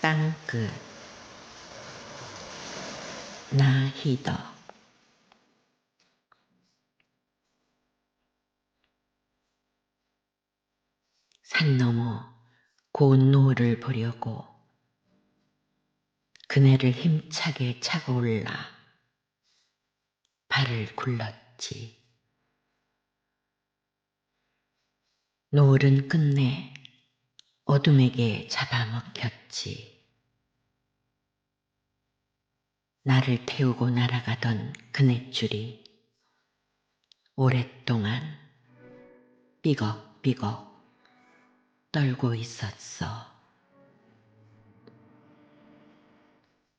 땅끝 나희덕 산 너머 고운 노을을 보려고 그네를 힘차게 차고 올라 발을 굴렀지. 노을은 끝내 어둠에게 잡아먹혔지. 나를 태우고 날아가던 그네줄이 오랫동안 삐걱삐걱 떨고 있었어.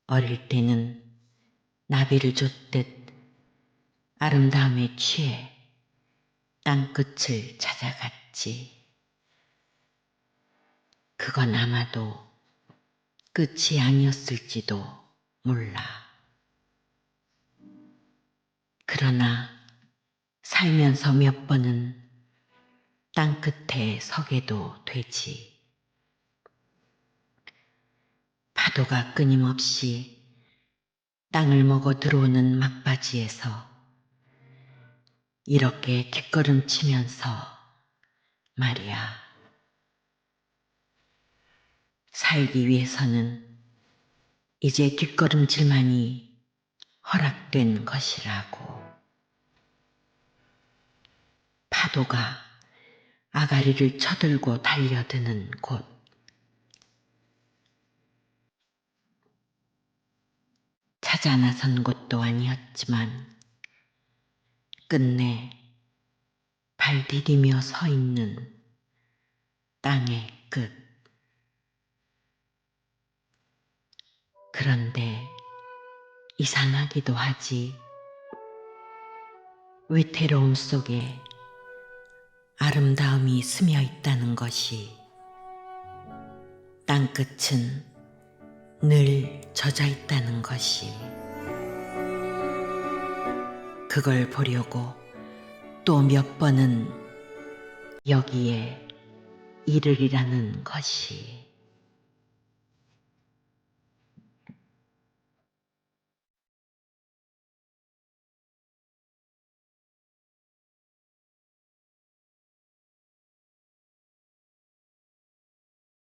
어릴 때는 나비를 쫓듯 아름다움에 취해 땅끝을 찾아갔지. 그건 아마도 끝이 아니었을지도 몰라. 그러나 살면서 몇 번은 땅끝에 서게도 되지. 파도가 끊임없이 땅을 먹어 들어오는 막바지에서 이렇게 뒷걸음 치면서 말이야. 살기 위해서는 이제 뒷걸음질만이 허락된 것이라고. 파도가 아가리를 쳐들고 달려드는 곳. 찾아 나선 곳도 아니었지만 끝내 발 디디며 서 있는 땅의 끝. 그런데 이상하기도 하지. 위태로움 속에 아름다움이 스며 있다는 것이 땅끝은 늘 젖어 있다는 것이 그걸 보려고 또 몇 번은 여기에 이르리라는 것이